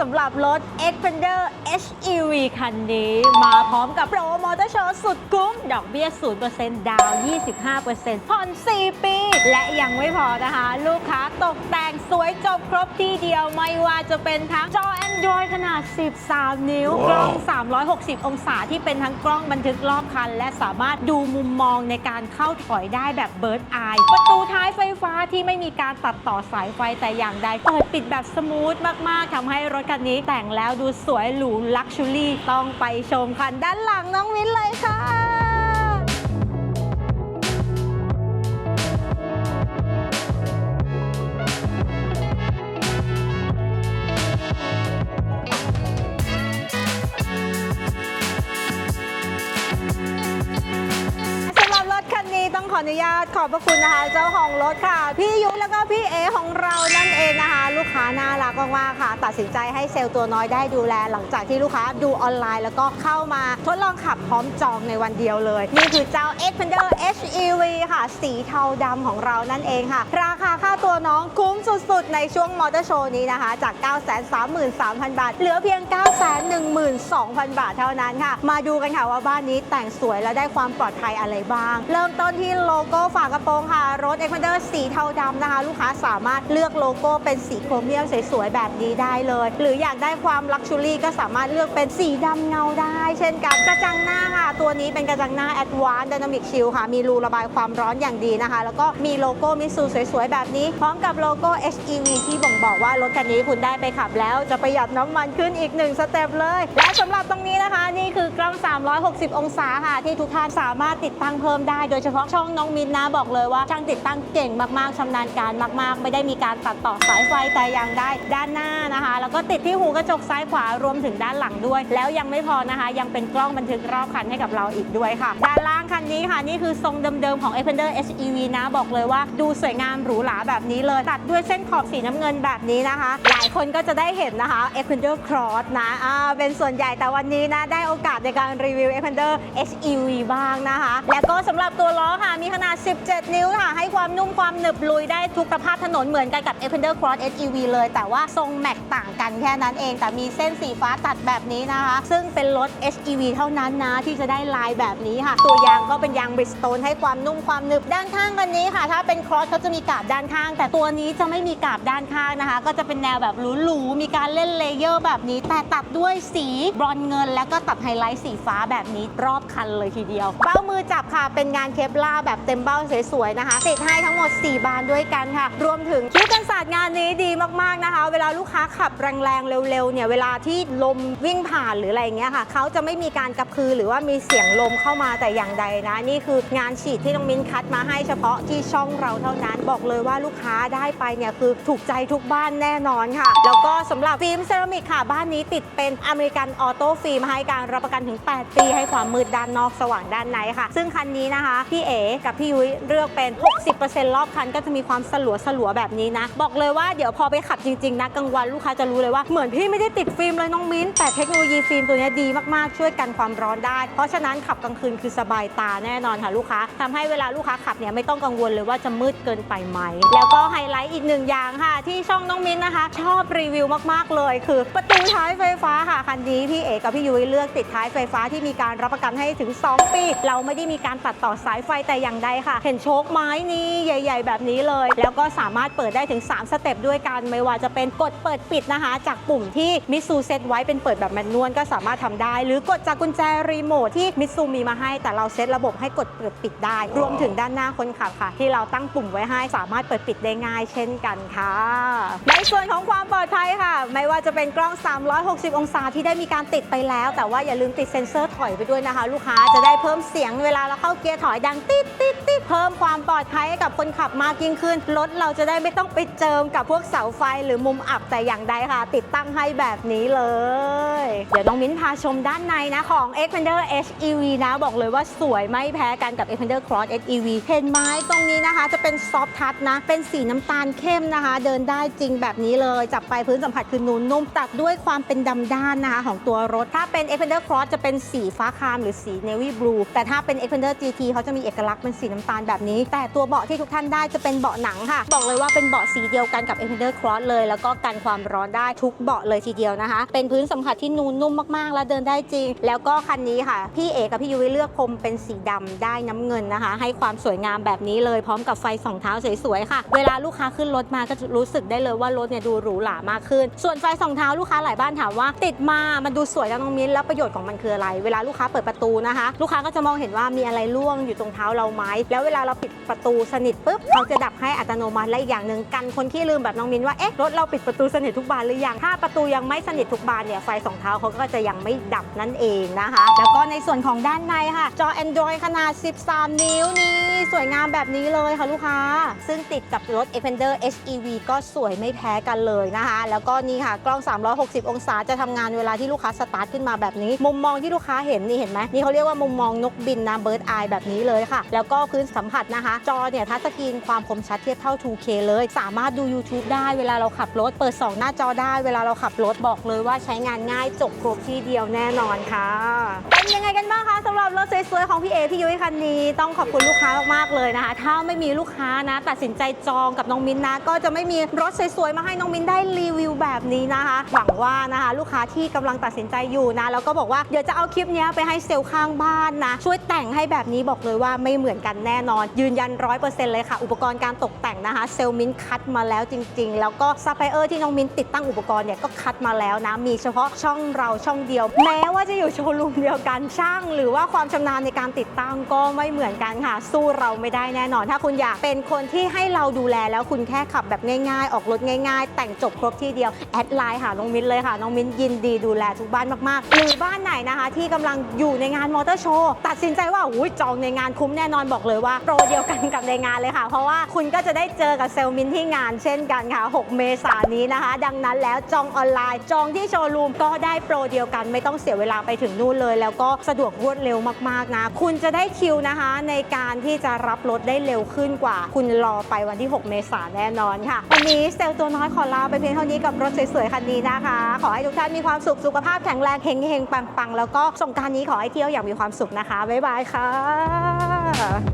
สำหรับรถ Xpander HEV คันนี้ มาพร้อมกับโปรมอเตอร์โชว์สุดคุ้ม ดอกเบี้ย 0%ดาวน์25%ผ่อน 4 ปี และยังไม่พอนะคะ ลูกค้าตกแต่งสวยจบครบที่เดียว ไม่ว่าจะเป็นทั้งจอ Android ขนาด 13 นิ้ว กล้อง 360 องศาที่เป็นทั้งกล้องบันทึกรอบคัน และสามารถดูมุมมองในการเข้าถอยได้แบบเบิร์ดอายประตูท้ายไฟฟ้าที่ไม่มีการตัดต่อสายไฟแต่อย่างใดเปิดปิดแบบสมูทมาก ๆทำให้รถคันนี้แต่งแล้วดูสวยหรูลักชูรี่ต้องไปชมคันด้านหลังน้องมิ้นเลยค่ะ องขออนุญาตขอบพระคุณนะคะ เจ้าของรถค่ะ พี่ยุแล้วก็พี่เอของเรานั่นเองนะคะ ลูกค้าน่ารักมากๆค่ะ ตัดสินใจให้เซลล์ตัวน้อยได้ดูแล หลังจากที่ลูกค้าดูออนไลน์ แล้วก็เข้ามาทดลองขับพร้อมจองในวันเดียวเลย นี่คือเจ้า Xpander HEV ค่ะ สีเทาดำของเรานั่นเองค่ะ ราคาค่าตัวน้องคุ้มสุดๆ ในช่วงมอเตอร์โชว์นี้นะคะ จาก 933,000 บาท เหลือเพียง 912,000 บาทเท่านั้นค่ะ มาดูกันค่ะว่าบ้านนี้แต่งสวยและได้ความปลอดภัยอะไรบ้าง เริ่มต้นที่โลโก้ฝากระโปรงค่ะ รถ Xpander สีเทาดำนะคะ ลูกค้าสามารถเลือกโลโก้เป็นสีโครเมียมสวยๆ แบบนี้ได้เลย หรืออยากได้ความลักชูรี่ก็สามารถเลือกเป็นสีดำเงาได้ เช่นกันกระจังหน้าค่ะ ตัวนี้เป็นกระจังหน้า Advanced Dynamic Shield ค่ะ มีรูระบายความร้อนอย่างดีนะคะ แล้วก็มีโลโก้มิสูสวยๆ แบบนี้ พร้อมกับโลโก้ HEV ที่บ่งบอกว่ารถคันนี้คุณได้ไปขับแล้ว จะประหยัดน้ำมันขึ้นอีกหนึ่งสเต็ปเลย และสำหรับตรงนี้นะคะ นี่คือกล้อง 360 องศาค่ะที่ทุกท่านสามารถติดตั้งเพิ่มได้ โดยเฉพาะช่องน้ององมินนะบอกเลยว่าช่างติดตั้งเก่งมากๆชำนาญการมาก ๆ ไม่ได้มีการตัดต่อสายไฟแต่อย่างใดด้านหน้านะคะ แล้วก็ติดที่หูกระจกซ้ายขวารวมถึงด้านหลังด้วย แล้วยังไม่พอนะคะ ยังเป็นกล้องบันทึกรอบคันให้กับเราอีกด้วยค่ะ ด้านล่างคันนี้ค่ะ นี่คือทรงเดิมๆของ Xpander HEV นะบอกเลยว่าดูสวยงามหรูหราแบบนี้เลย ตัดด้วยเส้นขอบสีน้ำเงินแบบนี้นะคะ หลายคนก็จะได้เห็นนะคะ Xpander Cross นะอ่าเป็นส่วนใหญ่แต่วันนี้นะได้โอกาสในการรีวิว Xpander HEV บ้างนะคะ แล้วก็สำหรับตัวล้อค่ะมีขนาด 17 นิ้วค่ะ ให้ความนุ่มความหนึบลุยได้ทุกสภาพถนนเหมือนกันกับ Xpander Cross HEV เลย แต่ว่าทรงแม็กต่างกันแค่นั้นเอง แต่มีเส้นสีฟ้าตัดแบบนี้นะคะ ซึ่งเป็นรถ HEV เท่านั้นนะ ที่จะได้ลายแบบนี้ค่ะ ตัวยางก็เป็นยางบริสโตนให้ความนุ่มความหนึบด้านข้างกันนี้ค่ะ ถ้าเป็น Cross เขาจะมีกาบด้านข้าง แต่ตัวนี้จะไม่มีกาบด้านข้างนะคะ ก็จะเป็นแนวแบบหรูๆมีการเล่นเลเยอร์แบบนี้ แต่ตัดด้วยสีบรอนเงิน แล้วก็ตัดไฮไลท์สีฟ้าแบบนี้รอบคันเลยทีเดียวเบ้ามือจับค่ะเป็นงานเคปลาแบบเต็มเบ้าสวยๆนะคะ ติดให้ทั้งหมด 4 บานด้วยกันค่ะ รวมถึงคิ้วกันศาสตร์งานนี้ดีมากๆนะคะ เวลาลูกค้าขับแรงๆเร็วๆเนี่ยเวลาที่ลมวิ่งผ่านหรืออะไรเงี้ยค่ะเขาจะไม่มีการกระพือหรือว่ามีเสียงลมเข้ามาแต่อย่างใดนะ นี่คืองานฉีดที่น้องมิ้นคัดมาให้เฉพาะที่ช่องเราเท่านั้น บอกเลยว่าลูกค้าได้ไปเนี่ยคือถูกใจทุกบ้านแน่นอนค่ะ แล้วก็สำหรับฟิล์มเซรามิกค่ะ บ้านนี้ติดเป็นอเมริกันออโต้ฟิล์มให้การรับประกันถึง 8 ปีให้ความมืดด้านนอกสว่างด้านในค่ะ ซึ่งคันนี้นะคะ พี่เอกับพี่ยุ้ยเลือกเป็น 60%รอบคันก็จะมีความสลัวสลัวแบบนี้นะ บอกเลยว่าเดี๋ยวพอไปขับจริงๆนะกลางวันลูกค้าจะรู้เลยว่าเหมือนพี่ไม่ได้ติดฟิล์มเลยน้องมิ้น แต่เทคโนโลยีฟิล์มตัวนี้ดีมากๆช่วยกันความร้อนได้ เพราะฉะนั้นขับกลางคืนคือสบายตาแน่นอนค่ะลูกค้าทำให้เวลาลูกค้าขับเนี่ยไม่ต้องกังวลเลยว่าจะมืดเกินไปไหม แล้วก็ไฮไลท์อีกหนึ่งอย่างค่ะ ที่ช่องน้องมิ้นนะคะ ชอบรีวิวมากๆเลย คือประตูท้ายไฟฟ้าค่ะคันนี้พี่เอกกับพี่ยุ้ยเลือกติดท้ายไฟฟ้าที่มีการรับประกันให้ถึง 2 ปี เราไม่ได้มีการตัดต่อสายไฟแต่อย่างใดค่ะ เห็นโชคไม้นี้ใหญ่ ๆ แบบนี้เลย แล้วก็สามารถเปิดได้ถึง 3 สเต็ปด้วยกันไม่ว่าจะเป็นกดเปิดปิดนะคะ จากปุ่มที่มิซูเซตไว้เป็นเปิดแบบแมนนวลก็สามารถทำได้ หรือกดจากกุญแจรีโมทที่มิซูมีมาให้แต่เราเซตระบบให้กดเปิดปิดได้ รวมถึงด้านหน้าคนขับค่ะ ที่เราตั้งปุ่มไว้ให้สามารถเปิดปิดได้ง่ายเช่นกันค่ะ ในส่วนของความปลอดภัยค่ะ ไม่ว่าจะเป็นกล้อง 360 องศาที่ได้มีการติดไปแล้ว แต่ว่าอย่าลืมติดเซ็นเซอร์ถอยไปด้วยนะคะ ลูกค้าจะได้เพิ่มเสียงเวลาเราเข้าเกียร์ถอยดังติดติดติดเพิ่มความปลอดภัยให้กับคนขับมากยิ่งขึ้นรถเราจะได้ไม่ต้องไปเจิมกับพวกเสาไฟหรือมุมอับแต่อย่างใดค่ะ ติดตั้งให้แบบนี้เลย เดี๋ยวน้องมิ้นพาชมด้านในนะของ e x p a n d e r HEV นะบอกเลยว่าสวยไม่แพ้กันกับ e x p a n d e r Cross HEV เห็นไหมตรงนี้นะคะ จะเป็นซอฟชัดนะ เป็นสีน้ำตาลเข้มนะคะ เดินได้จริงแบบนี้เลย จับไปพื้นสัมผัสคือนูนนุ่ม ตัดด้วยความเป็นดำด้านนะคะของตัวรถ ถ้าเป็น Xpander Cross จะเป็นสีฟ้าครามหรือสี Navy Blue แต่ถ้าเป็น Xpander GT เขาจะมีเอกลักษณ์เป็นสีน้ำตาลแบบนี้ แต่ตัวเบาะที่ทุกท่านได้จะเป็นเบาะหนังค่ะ บอกเลยว่าเป็นเบาะสีเดียวกันกับ Xpander Cross เลย แล้วก็กันความร้อนได้ทุกเบาะเลยทีเดียวนะคะ เป็นพื้นสัมผัสที่นูนนุ่มมากๆ และเดินได้จริง แล้วก็คันนี้ค่ะ พี่เอกกับพี่ยุ้ยเลือกพรมเป็นสีดำได้น้ำเงินนะคะ ให้ความสวยงามแบบนี้เลยพร้อมกับไฟสองเท้าสวยๆค่ะ เวลาลูกค้าขึ้นรถมาก็จะรู้สึกได้เลยว่ารถเนี่ยดูหรูหรามากขึ้น ส่วนไฟสองเท้าลูกค้าหลายบ้านถามว่า ติดมามันดูสวยจังน้องมิ้นแล้วประโยชน์ของมันคืออะไร เวลาลูกค้าเปิดประตูนะคะ ลูกค้าก็จะมองเห็นว่ามีอะไรล่วงอยู่ตรงเท้าเราไหมแล้วเวลาเราปิดประตูสนิทปุ๊บเขาจะดับให้อัตโนมัติและอีกอย่างหนึ่งกันคนที่ลืมแบบน้องมิ้นว่าเอ๊ะรถเราปิดประตูสนิททุกบานหรือยังถ้าประตูยังไม่สนิททุกบานเนี่ยไฟสองเท้าเขาก็จะยังไม่ดับนั่นเองนะคะ แล้วก็ในส่วนของด้านในค่ะ จอ Android ขนาด 13 นิ้วนี่สวยงามแบบนี้เลยค่ะลูกค้าซึ่งติดกับรถ e f e n d e r HEV ก็สวยไม่แพ้กันเลยนะคะ แล้วก็นี่ค่ะกล้อง 360 องศาจะทำงานเวลาที่ลูกค้าสตาร์ทขึ้นมาแบบนี้ มุมมองที่ลูกค้าเห็นนี่เห็นไหมนี่เขาเรียกว่ามุมมองนกบินนะ Bird Eye แบบนี้เลยค่ะ แล้วก็พื้นสัมผัสนะคะ จอเนี่ยทัชสกรีนความคมชัดเทียบเท่า 2K เลย สามารถดู YouTube ได้เวลาเราขับรถ เปิด 2 หน้าจอได้เวลาเราขับรถบอกเลยว่าใช้งานง่ายจบครบที่เดียวแน่นอนค่ะ เป็นยังไงกันบ้างคะสำหรับรถสวยๆของพี่เอพี่ยุ้ยคันนี้ต้องขอบคุณลูกค้ามากๆเลยนะคะ ถ้าไม่มีลูกค้านะตัดสินใจจองกับน้องมิ้นนะ ก็จะไม่มีรถสวยๆมาให้น้องมิ้นได้รีวิวแบบนี้นะคะหวังว่านะคะ ลูกค้าที่กำลังตัดสินใจอยู่นะแล้วก็บอกว่าเดี๋ยวจะเอาคลิปนี้ไปให้เซลล์ข้างบ้านนะ ช่วยแต่งให้แบบนี้บอกเลยว่าไม่เหมือนกันแน่นอน ยืนยันร้อยเปอร์เซ็นต์เลยค่ะ อุปกรณ์การตกแต่งนะคะ เซลล์มิ้นคัดมาแล้วจริง ๆ แล้วก็ซัพพลายเออร์ที่น้องมิ้นติดตั้งอุปกรณ์เนี่ยก็คัดมาแล้วนะมีเฉพาะช่องเราช่องเดียว แม้ว่าจะอยู่โชว์รูมเดียวกันช่าง หรือว่าความชำนาญในการติดตั้งก็ไม่เหมือนกันค่ะ สู้เราไม่ได้แน่นอน ถ้าคุณอยากเป็นคนที่ให้เราดูแลแล้วคุณแค่ขับแบบง่ายๆ ออกรถง่าย ๆ แต่งจบครบที่เดียว แอดไลน์หาน้องมิ้นเลยค่ะ น้องมิ้นยินดีดูแลทุกบ้านมากๆ หรือบ้านไหนนะคะ ที่กำลังอยู่ในงานมอเตอร์โชว์ตัดสินใจว่าอุ้ยจองในงานคุ้มแน่นอนบอกเลยว่าโปรเดียวกันกับในงานเลยค่ะ เพราะว่าคุณก็จะได้เจอกับเซลล์มินที่งานเช่นกันค่ะ 6 เมษายนนี้นะคะ ดังนั้นแล้วจองออนไลน์ จองที่โชว์รูมก็ได้โปรเดียวกันไม่ต้องเสียเวลาไปถึงนู่นเลย แล้วก็สะดวกรวดเร็วมากๆนะคุณจะได้คิวนะคะในการที่จะรับรถได้เร็วขึ้นกว่า คุณรอไปวันที่ 6 เมษายนแน่นอนค่ะ วันนี้เซลล์ตัวน้อยขอลาไปเพียงเท่านี้กับรถสวยๆคันนี้นะคะ ขอให้ทุกท่านมีความสุขสุขภาพแข็งแรงเฮงเฮงปังๆ แล้วก็สงการนี้ขอให้เที่ยวอย่างมีความสุขนะคะ บ๊ายบายค่ะ